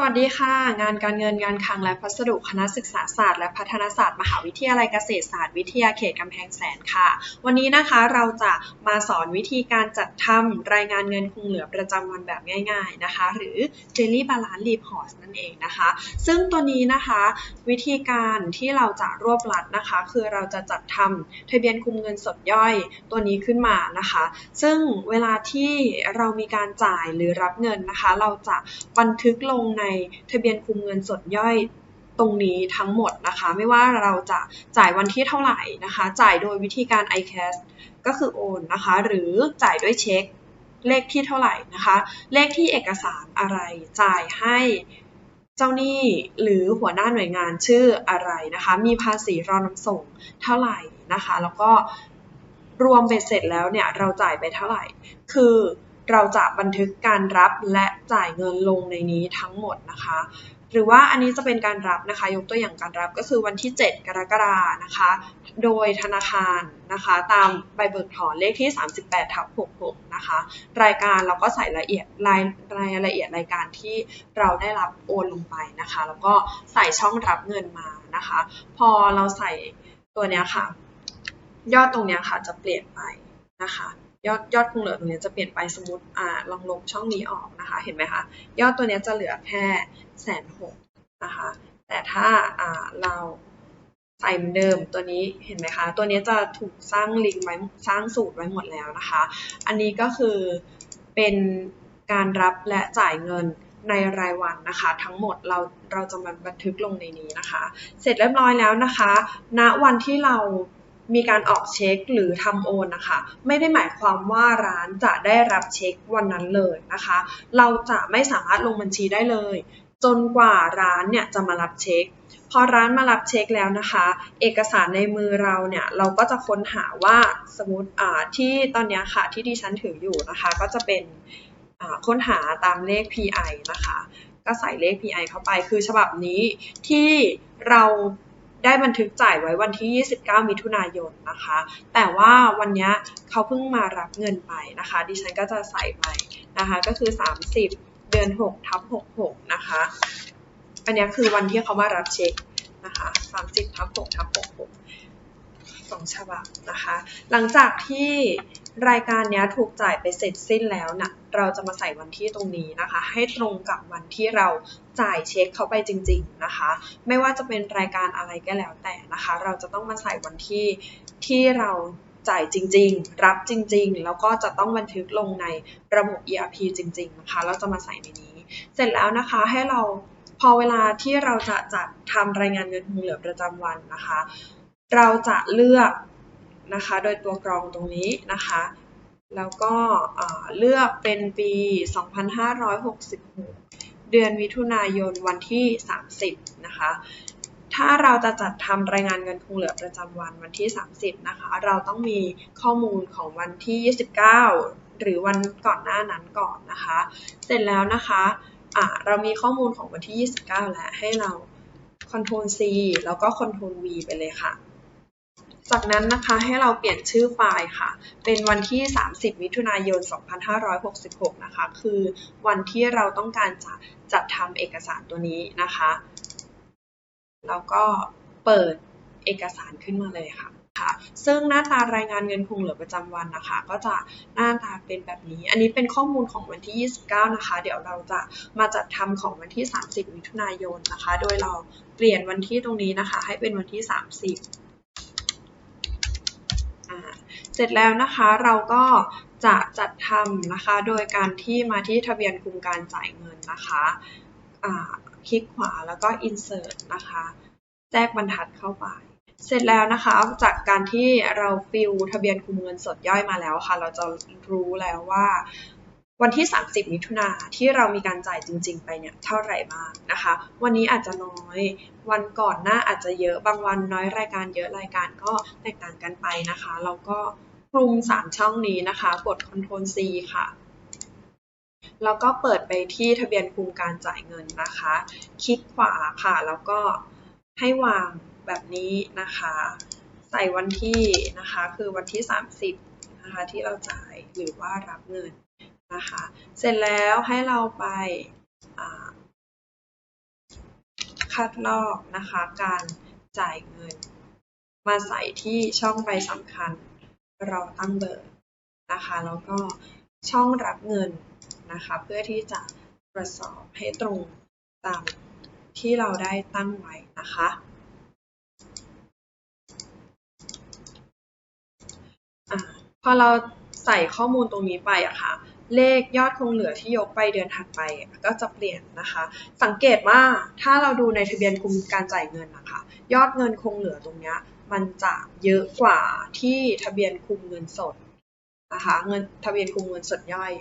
สวัสดีค่ะ งานการเงินงานคลังและพัสดุคณะศึกษาศาสตร์และพัฒนาศาสตร์มหาวิทยาลัยเกษตรศาสตร์วิทยาเขตกำแพงแสนค่ะ วันนี้นะคะเราจะมาสอนวิธีการจัดทำรายงานเงินคงเหลือประจำวันแบบง่ายๆนะคะ หรือ Daily Balance Report นั่นเองนะคะ ซึ่งตัวนี้นะคะวิธีการที่เราจะรวบรัดนะคะ คือเราจะจัดทำทะเบียนคุมเงินสดย่อยตัวนี้ขึ้นมานะคะ ซึ่งเวลาที่เรามีการจ่ายหรือรับเงินนะคะ เราจะบันทึกลงในทะเบียนคุมเงินสดย่อยตรงนี้ทั้งหมดนะคะ ไม่ว่าเราจะจ่ายวันที่เท่าไหร่นะคะ จ่ายโดยวิธีการ iCash ก็คือโอนนะคะ หรือจ่ายด้วยเช็ค เลขที่เท่าไหร่นะคะ เลขที่เอกสารอะไรจ่ายให้เจ้าหนี้หรือหัวหน้าหน่วยงานชื่ออะไรนะคะ มีภาษีรอนำส่งเท่าไหร่นะคะ แล้วก็รวมเบ็ดเสร็จแล้วเนี่ยเราจ่ายไปเท่าไหร่ คือ เราจะบันทึกการรับและจ่ายเงินลงในนี้ทั้งหมดนะคะ หรือว่าอันนี้จะเป็นการรับนะคะ ยกตัวอย่างการรับก็คือวันที่ 7 กรกฎานะคะ โดยธนาคารนะคะ ตามใบเบิกถอนเลขที่ 38ทับ66 นะคะ รายการเราก็ใส่ละเอียดรายรายละเอียดรายการที่เราได้รับโอนลงไปนะคะ แล้วก็ใส่ช่องรับเงินมานะคะ พอเราใส่ตัวเนี้ยค่ะ ยอดตรงเนี้ยค่ะจะเปลี่ยนไปนะคะ ยอดยอดคงเหลือตรงนี้จะเปลี่ยนไปสมมติอ่าลองลบช่องนี้ออกนะคะ เห็นไหมคะยอดตัวนี้จะเหลือแค่แสนหกนะคะ แต่ถ้าอ่าเราใส่เหมือนเดิมตัวนี้เห็นไหมคะ ตัวนี้จะถูกสร้างลิงก์ไว้สร้างสูตรไว้หมดแล้วนะคะ อันนี้ก็คือเป็นการรับและจ่ายเงินในรายวันนะคะ ทั้งหมดเราเราจะมาบันทึกลงในนี้นะคะ เสร็จเรียบร้อยแล้วนะคะ ณวันที่เรา มีการออกเช็คหรือทำโอนนะคะ ไม่ได้หมายความว่าร้านจะได้รับเช็ควันนั้นเลยนะคะ เราจะไม่สามารถลงบัญชีได้เลย จนกว่าร้านเนี่ยจะมารับเช็คพอร้านมารับเช็คแล้วนะคะ เอกสารในมือเราเนี่ยเราก็จะค้นหาว่าสมมติอ่าที่ตอนนี้ค่ะที่ดิฉันถืออยู่นะคะ ก็จะเป็นค้นหาตามเลข PI นะคะ ก็ใส่เลข PI เข้าไปคือฉบับนี้ที่เรา ได้บันทึกจ่ายไว้วันที่ 29 มิถุนายนนะคะ แต่ว่าวันนี้เขาเพิ่งมารับเงินไปนะคะ ดิฉันก็จะใส่ไปนะคะ ก็คือ 30 เดือน6ทับ66 นะคะ อันนี้คือวันที่เขามารับเช็คนะคะ 30ทับ6ทับ66 สองฉบับนะคะ หลังจากที่ รายการนี้ถูกจ่ายไปเสร็จสิ้นแล้วนะเราจะมาใส่วันที่ตรงนี้นะคะ ให้ตรงกับวันที่เราจ่ายเช็คเข้าไปจริง ๆนะคะ ไม่ว่าจะเป็นรายการอะไรก็แล้วแต่นะคะ เราจะต้องมาใส่วันที่ที่เราจ่ายจริง ๆ รับจริง ๆ แล้วก็จะต้องบันทึกลงในระบบ ERP จริง ๆ นะคะ เราจะมาใส่ในนี้ เสร็จแล้วนะคะให้เราพอเวลาที่เราจะจัดทำรายงานเงินคงเหลือประจำวันนะคะ เราจะเลือก นะคะ โดยตัวกรองตรงนี้นะคะ แล้วก็เลือกเป็นปี 2566 เดือนมิถุนายนวันที่ 30 นะคะ ถ้าเราจะจัดทำรายงานเงินคงเหลือประจำวันวันที่ 30 นะคะ เราต้องมีข้อมูลของวันที่ 29 หรือวันก่อนหน้านั้นก่อนนะคะ เสร็จแล้วนะคะะเรามีข้อมูลของวันที่ 29 แล้วให้เรา Ctrl C แล้วก็ Ctrl V ไปเลยค่ะ จากนั้นนะคะให้เราเปลี่ยนชื่อไฟล์ค่ะ เป็นวันที่ 30 มิถุนายน 2566 นะคะ คือวันที่เราต้องการจะจัดทำเอกสารตัวนี้นะคะ แล้วก็เปิดเอกสารขึ้นมาเลยค่ะค่ะซึ่งหน้าตารายงานเงินคงเหลือประจำวันนะคะ ก็จะหน้าตาเป็นแบบนี้ อันนี้เป็นข้อมูลของวันที่ 29 นะคะ เดี๋ยวเราจะมาจัดทำของวันที่ 30 มิถุนายนนะคะ โดยเราเปลี่ยนวันที่ตรงนี้นะคะ ให้เป็นวันที่ 30 เสร็จแล้วนะคะเราก็จะจัดทำนะคะ โดยการที่มาที่ทะเบียนคุมการจ่ายเงินนะคะคลิกขวาแล้วก็ insert นะคะแทรกบรรทัดเข้าไป เสร็จแล้วนะคะ จากการที่เราฟิลทะเบียนคุมเงินสดย่อยมาแล้วค่ะ เราจะรู้แล้วว่าวันที่ 30 มิถุนาที่เรามีการจ่ายจริง ๆ ไปเนี่ยเท่าไหร่บ้างนะคะ วันนี้อาจจะน้อย วันก่อนหน้าอาจจะเยอะ บางวันน้อยรายการเยอะรายการก็แตกต่างกันไปนะคะ เราก็ คลุม3ช่องนี้นะคะ กด Ctrl C ค่ะ แล้วก็เปิดไปที่ทะเบียนคุมการจ่ายเงินนะคะ คลิกขวาค่ะ แล้วก็ให้วางแบบนี้นะคะ ใส่วันที่นะคะ คือวันที่ 30 นะคะ ที่เราจ่ายหรือว่ารับเงินนะคะ เสร็จแล้วให้เราไปคัดลอกนะคะการจ่ายเงิน มาใส่ที่ช่องใบสำคัญ เราตั้งเบอร์นะคะแล้วก็ช่องรับเงินนะคะเพื่อที่จะตรวจสอบให้ตรงตามที่เราได้ตั้งไว้นะคะอะพอเราใส่ข้อมูลตรงนี้ไปอะค่ะเลขยอดคงเหลือที่ยกไปเดือนถัดไปก็จะเปลี่ยนนะคะ สังเกตว่าถ้าเราดูในทะเบียนคุมการจ่ายเงินนะคะ ยอดเงินคงเหลือตรงนี้ มันจะเยอะกว่าที่ทะเบียนคุมเงินสดนะคะเงินทะเบียนคุมเงินสดย่อย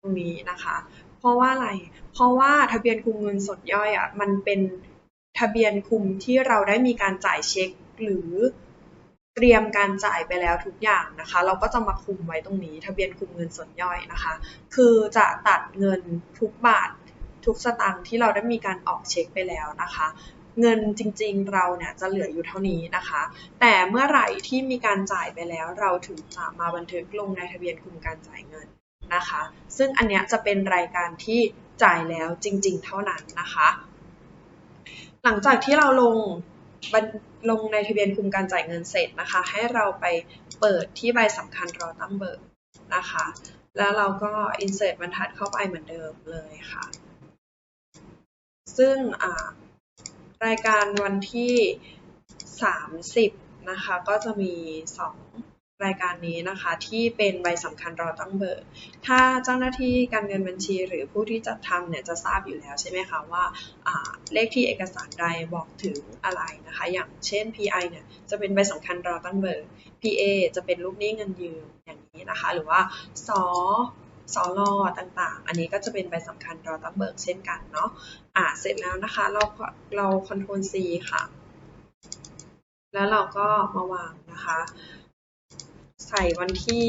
ตรงนี้นะคะ เพราะว่าอะไร เพราะว่าทะเบียนคุมเงินสดย่อยอะมันเป็นทะเบียนคุมที่เราได้มีการจ่ายเช็คหรือเตรียมการจ่ายไปแล้วทุกอย่างนะคะ เราก็จะมาคุมไว้ตรงนี้ ทะเบียนคุมเงินส่วนย่อยนะคะ คือจะตัดเงินทุกบาททุกสตางค์ที่เราได้มีการออกเช็คไปแล้วนะคะ เงินจริง ๆ เราเนี่ยจะเหลืออยู่เท่านี้นะคะ แต่เมื่อไหร่ที่มีการจ่ายไปแล้ว เราถึงจะมาบันทึกลงในทะเบียนคุมการจ่ายเงินนะคะ ซึ่งอันเนี้ยจะเป็นรายการที่จ่ายแล้วจริง ๆ เท่านั้นนะคะ หลังจากที่เราลงลงในทะเบียนคุมการจ่ายเงินเสร็จนะคะ ให้เราไปเปิดที่ใบสำคัญรอตั้งเบิกนะคะ แล้วเราก็ insert บรรทัดเข้าไปเหมือนเดิมเลยค่ะ ซึ่ง รายการวันที่ 30 นะคะ ก็จะมี 2 รายการนี้นะคะ ที่เป็นใบสำคัญรอตั้งเบิก ถ้าเจ้าหน้าที่การเงินบัญชีหรือผู้ที่จัดทำเนี่ยจะทราบอยู่แล้วใช่ไหมคะว่าเลขที่เอกสารใดบอกถึงอะไรนะคะ อย่างเช่น PI เนี่ยจะเป็นใบสำคัญรอตั้งเบิก PA จะเป็นลูกหนี้เงินยืมอย่างนี้นะคะ หรือว่าส สลอต่างๆ อันนี้ก็จะเป็นใบสำคัญรอตั้งเบิกเช่นกันเนาะ อ่า เสร็จแล้วนะคะ เราเรา Ctrl C ค่ะ แล้วเราก็มาวางนะคะ ใส่วันที่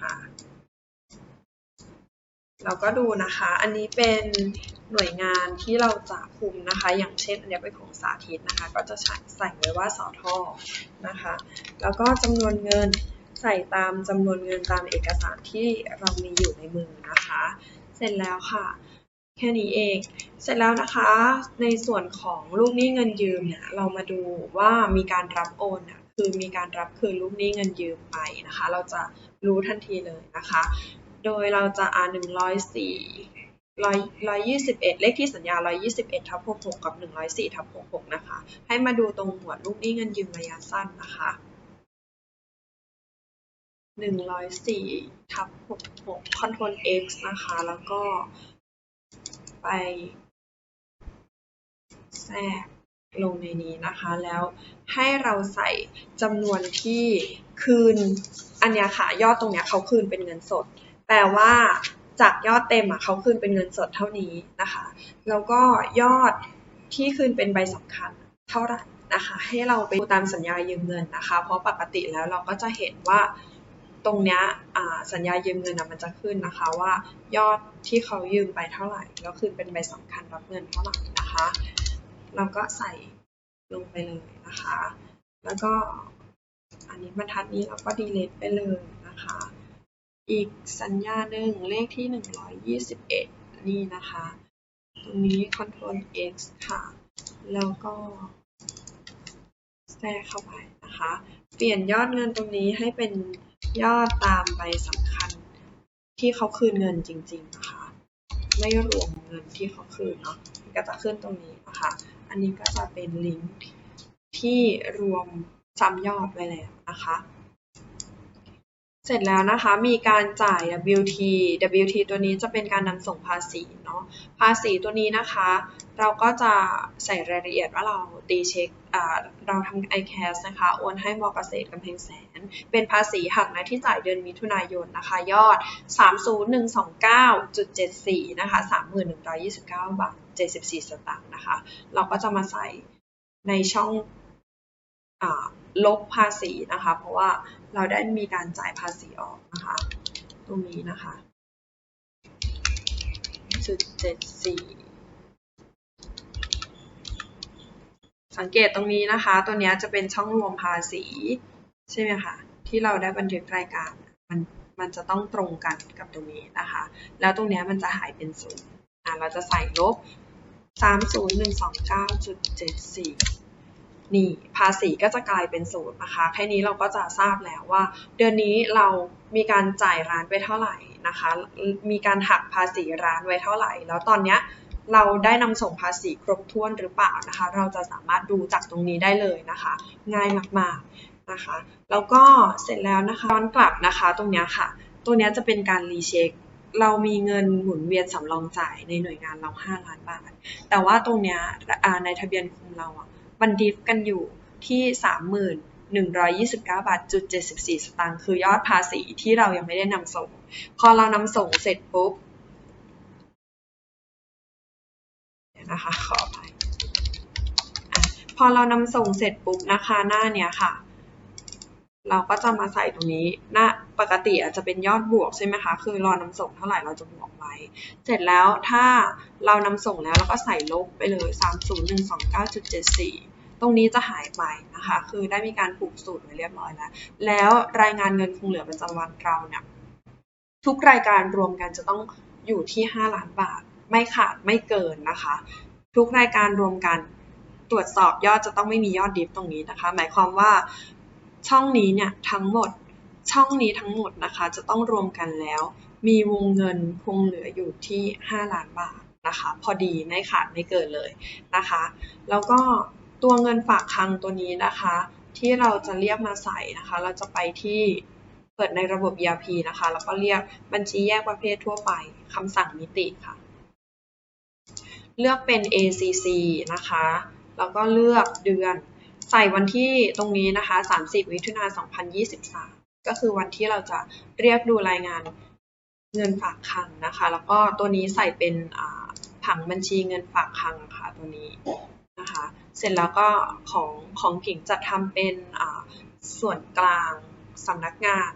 ค่ะ เราก็ดูนะคะ อันนี้เป็นหน่วยงานที่เราจะคุมนะคะ อย่างเช่น อันนี้เป็นของสาธิตนะคะ ก็จะใส่ไว้ว่าสอทอนะคะ แล้วก็จำนวนเงินใส่ตามจำนวนเงินตามเอกสารที่เรามีอยู่ในมือนะคะ เสร็จแล้วค่ะแค่นี้เอง เสร็จแล้วนะคะ ในส่วนของลูกหนี้เงินยืมเนี่ย เรามาดูว่ามีการรับโอนอะคือมีการรับคืนลูกหนี้เงินยืมไปนะคะ เราจะรู้ทันทีเลยนะคะ โดยเราจะอ่านหนึ่งร้อยสี่ร้อยร้อยยี่สิบเอ็ดเลขที่สัญญาร้อยยี่สิบเอ็ดทับหกหกกับหนึ่งร้อยสี่ทับหกหกนะคะ ให้มาดูตรงหัวลูกหนี้เงินยืมระยะสั้นนะคะหนึ่งร้อยสี่ทับหกหก Ctrl X นะคะ แล้วก็ไปแทรกลงในนี้นะคะ แล้วให้เราใส่จำนวนที่คืน อันนี้ค่ะ ยอดตรงนี้เขาคืนเป็นเงินสด แปลว่าจากยอดเต็มอะเขาคืนเป็นเงินสดเท่านี้นะคะ แล้วก็ยอดที่คืนเป็นใบสำคัญเท่าไหร่นะคะ ให้เราไปดูตามสัญญายืมเงินนะคะ เพราะปกติแล้วเราก็จะเห็นว่าตรงเนี้ยสัญญายืมเงินมันจะขึ้นนะคะว่ายอดที่เขายืมไปเท่าไหร่แล้วคืนเป็นใบสำคัญรับเงินเท่าไหร่นะคะ เราก็ใส่ลงไปเลยนะคะ แล้วก็อันนี้บรรทัดนี้เราก็ดีเลทไปเลยนะคะ อีกสัญญาหนึ่งเลขที่ 121 นี่นะคะ ตรงนี้ Ctrl X ค่ะ แล้วก็แทรกเข้าไปนะคะ เปลี่ยนยอดเงินตรงนี้ให้เป็นยอดตามใบสำคัญที่เขาคืนเงินจริงๆนะคะ ไม่รวมเงินที่เขาคืนเนาะก็จะขึ้นตรงนี้นะคะ อันนี้ก็จะเป็นลิงก์ที่รวมซ้ำยอดไว้แล้วนะคะ เสร็จแล้วนะคะมีการจ่าย WT WT ตัวนี้จะเป็นการนำส่งภาษีเนาะภาษีตัวนี้นะคะ เราก็จะใส่รายละเอียดว่าเราตีเช็คเราทำ iCash นะคะโอนให้มอเกษตรกำแพงแสน เป็นภาษีหักนะที่จ่ายเดือนมิถุนายนนะคะ ยอด 30129.74 นะคะ 3129 บาท 74 สตางค์นะคะ เราก็จะมาใส่ในช่อง ลบภาษีนะคะ เพราะว่าเราได้มีการจ่ายภาษีออกนะคะ ตรงนี้นะคะจุดเจ็ดสี่สังเกตตรงนี้นะคะ ตัวนี้จะเป็นช่องรวมภาษี ใช่ไหมคะ ที่เราได้บันทึกรายการ มันมันจะต้องตรงกันกับตรงนี้นะคะ แล้วตรงนี้มันจะหายเป็นศูนย์เราจะใส่ลบ 30129.74 นี่ภาษีก็จะกลายเป็นศูนย์นะคะ แค่นี้เราก็จะทราบแล้วว่า เดือนนี้เรามีการจ่ายร้านไปเท่าไหร่นะคะ มีการหักภาษีร้านไว้เท่าไหร่ แล้วตอนเนี้ยเราได้นำส่งภาษีครบถ้วนหรือเปล่านะคะ เราจะสามารถดูจากตรงนี้ได้เลยนะคะ ง่ายมากๆนะคะ แล้วก็เสร็จแล้วนะคะย้อนกลับนะคะตรงนี้ค่ะ ตัวนี้จะเป็นการรีเช็คเรามีเงินหมุนเวียนสำรองจ่ายในหน่วยงานเรา 5 ล้านบาท แต่ว่าตรงนี้ในทะเบียนคุมเราอะ มันดิฟกันอยู่ที่3129 บาทจุด74 สตางค์คือยอดภาษีที่เรายังไม่ได้นำส่ง พอเรานำส่งเสร็จปุ๊บนะคะขออภัยอพอเรานำส่งเสร็จปุ๊บนะคะหน้าเนี้ยค่ะ เราก็จะมาใส่ตรงนี้น้าปกติอาจจะเป็นยอดบวกใช่ไหมคะ คือรอนำส่งเท่าไหร่เราจะบวกไว้ เสร็จแล้วถ้าเรานำส่งแล้วเราก็ใส่ลบไปเลย 30129.74 ตรงนี้จะหายไปนะคะ คือได้มีการผูกสูตรไว้เรียบร้อยแล้ว แล้วรายงานเงินคงเหลือประจำวันเราเนี่ยทุกรายการรวมกันจะต้องอยู่ที่ 5 ล้านบาท ไม่ขาดไม่เกินนะคะ ทุกรายการรวมกันตรวจสอบยอดจะต้องไม่มียอดดิฟตรงนี้นะคะ หมายความว่า ช่องนี้เนี่ยทั้งหมด ช่องนี้ทั้งหมดนะคะ จะต้องรวมกันแล้ว มีวงเงินคงเหลืออยู่ที่ 5 ล้านบาทนะคะ พอดีไม่ขาดไม่เกินเลยนะคะ แล้วก็ตัวเงินฝากคลังตัวนี้นะคะ ที่เราจะเรียกมาใส่นะคะ เราจะไปที่เปิดในระบบ ERP นะคะ แล้วก็เรียกบัญชีแยกประเภททั่วไปคำสั่งมิติค่ะ เลือกเป็น ACC นะคะ แล้วก็เลือกเดือน ใส่วันที่ตรงนี้นะคะ 30 มิถุนายน 2023 ก็คือวันที่เราจะเรียกดูรายงานเงินฝากคังนะคะ แล้วก็ตัวนี้ใส่เป็นผังบัญชีเงินฝากคังค่ะตัวนี้นะคะ เสร็จแล้วก็ของของกิ่งจะทำเป็นส่วนกลางสำนักงาน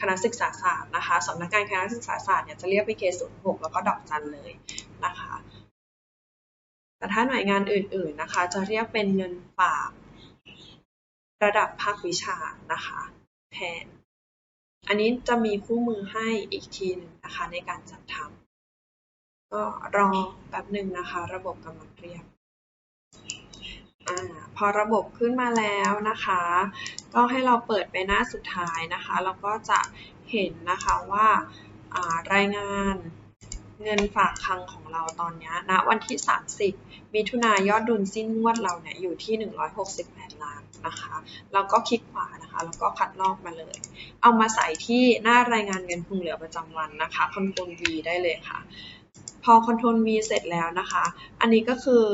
คณะศึกษาศาสตร์นะคะสำนักงานคณะศึกษาศาสตร์เนี่ยจะเรียกไปเคศูนย์หกแล้วก็ดอกจันเลยนะคะ แต่ถ้าหน่วยงานอื่น ๆนะคะ จะเรียกเป็นเงินฝาก ระดับภาควิชานะคะแทน อันนี้จะมีคู่มือให้อีกทีหนึ่งนะคะในการจัดทำก็รอแป๊บหนึ่งนะคะ ระบบกำลังเรียกอพอระบบขึ้นมาแล้วนะคะ ก็ให้เราเปิดไปหน้าสุดท้ายนะคะแล้วก็จะเห็นนะคะว่ารายงานเงินฝากคลังของเราตอนนี้ณนะวันที่ 30 มิถุนายอดดุลสิ้นงวดเราเนี่ยอยู่ที่ 168ล้า นะคะแล้วก็คลิกขวานะคะ แล้วก็คัดลอกมาเลย เอามาใส่ที่หน้ารายงานเงินคงเหลือประจำวันนะคะคอนโทรล V ได้เลยค่ะ พอคอนโทรล V เสร็จแล้วนะคะ อันนี้ก็คือ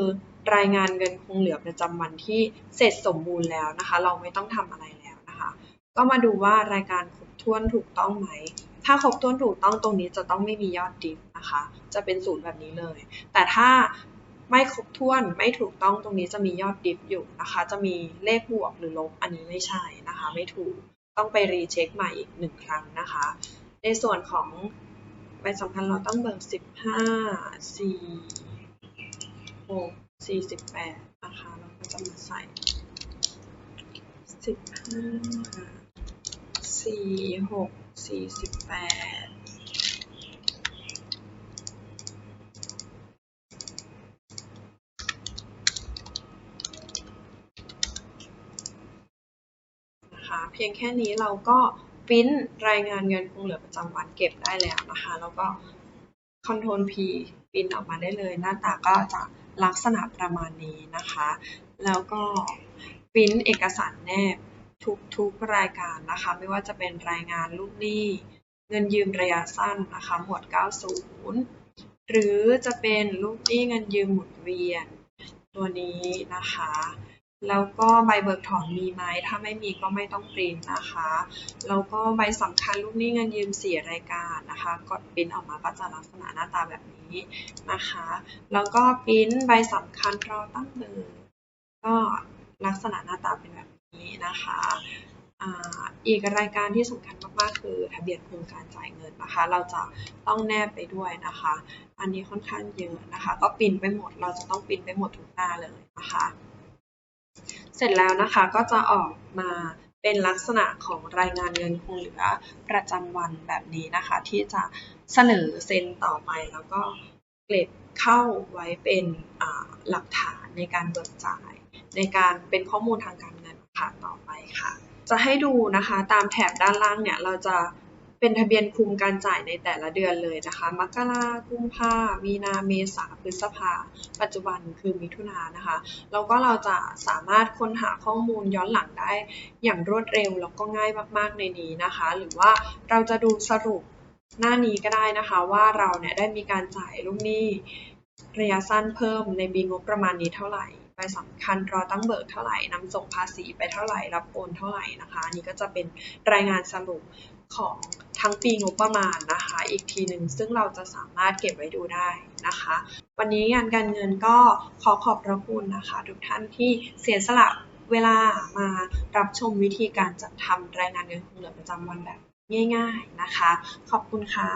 รายงานเงินคงเหลือประจำวันที่เสร็จสมบูรณ์แล้วนะคะ เราไม่ต้องทำอะไรแล้วนะคะ ก็มาดูว่ารายการครบถ้วนถูกต้องไหม ถ้าครบถ้วนถูกต้องตรงนี้จะต้องไม่มียอดดิฟนะคะ จะเป็นศูนย์แบบนี้เลย แต่ถ้า ไม่ครบถ้วนไม่ถูกต้องตรงนี้จะมียอดดิฟอยู่นะคะ จะมีเลขบวกหรือลบอันนี้ไม่ใช่นะคะ ไม่ถูกต้องไปรีเช็คใหม่อีกหนึ่งครั้งนะคะ ในส่วนของใบสำคัญเราต้องเบิกสี่สิบแปดนะคะเราก็จะมาใส่สิบห้าสี่หกสี่สิบแปด เพียงแค่นี้เราก็พิมพ์รายงานเงินคงเหลือประจำวันเก็บได้แล้วนะคะ แล้วก็ Ctrl P พิมพ์ออกมาได้เลย หน้าตาก็จะลักษณะประมาณนี้นะคะ แล้วก็พิมพ์เอกสารแนบทุกๆรายการนะคะ ไม่ว่าจะเป็นรายงานลูกหนี้ เงินยืมระยะสั้นนะคะหมวด 90 หรือจะเป็นลูกหนี้เงินยืมหมุนเวียน ตัวนี้นะคะ แล้วก็ใบเบิกถอนมีไหม ถ้าไม่มีก็ไม่ต้องปริ้นนะคะ แล้วก็ใบสำคัญลูกหนี้เงินยืมเสียรายการนะคะ กดปริ้นออกมาก็จะลักษณะหน้าตาแบบนี้นะคะ แล้วก็ปริ้นใบสำคัญราตั้งเบอร์ก็ลักษณะหน้าตาเป็นแบบนี้นะคะอีกรายการที่สำคัญมากๆคือทะเบียนโครงการจ่ายเงินนะคะ เราจะต้องแนบไปด้วยนะคะ อันนี้ค่อนข้างเยอะนะคะ ก็ปินไปหมดเราจะต้องปินไปหมดทุกหน้าเลยนะคะ เสร็จแล้วนะคะก็จะออกมาเป็นลักษณะของรายงานเงินคงเหลือประจำวันแบบนี้นะคะ ที่จะเสนอเซ็นต่อไปแล้วก็เก็บเข้าไว้เป็นหลักฐานในการเบิกจ่าย ในการเป็นข้อมูลทางการเงินค่ะต่อไปค่ะ จะให้ดูนะคะตามแถบด้านล่างเนี่ยเราจะ เป็นทะเบียนคุมการจ่ายในแต่ละเดือนเลยนะคะ มกรา กุมภา มีนา เมษา พฤษภา ปัจจุบันคือมิถุนายนนะคะ แล้วก็เราจะสามารถค้นหาข้อมูลย้อนหลังได้อย่างรวดเร็วแล้วก็ง่ายมากๆในนี้นะคะ หรือว่าเราจะดูสรุปหน้านี้ก็ได้นะคะว่าเราเนี่ยได้มีการจ่ายลูกหนี้ระยะสั้นเพิ่มในปีงบประมาณนี้เท่าไหร่ใบสำคัญรอตั้งเบิกเท่าไหร่นำส่งภาษีไปเท่าไหร่รับโอนเท่าไหร่นะคะนนี้ก็จะเป็นรายงานสรุป ของทั้งปีงบประมาณนะคะ อีกทีหนึ่งซึ่งเราจะสามารถเก็บไว้ดูได้นะคะ วันนี้งานการเงินก็ขอขอบพระคุณนะคะ ทุกท่านที่เสียสละเวลามารับชมวิธีการจัดทำรายงานเงินคงเหลือประจำวันแบบง่าย ๆนะคะ ขอบคุณค่ะ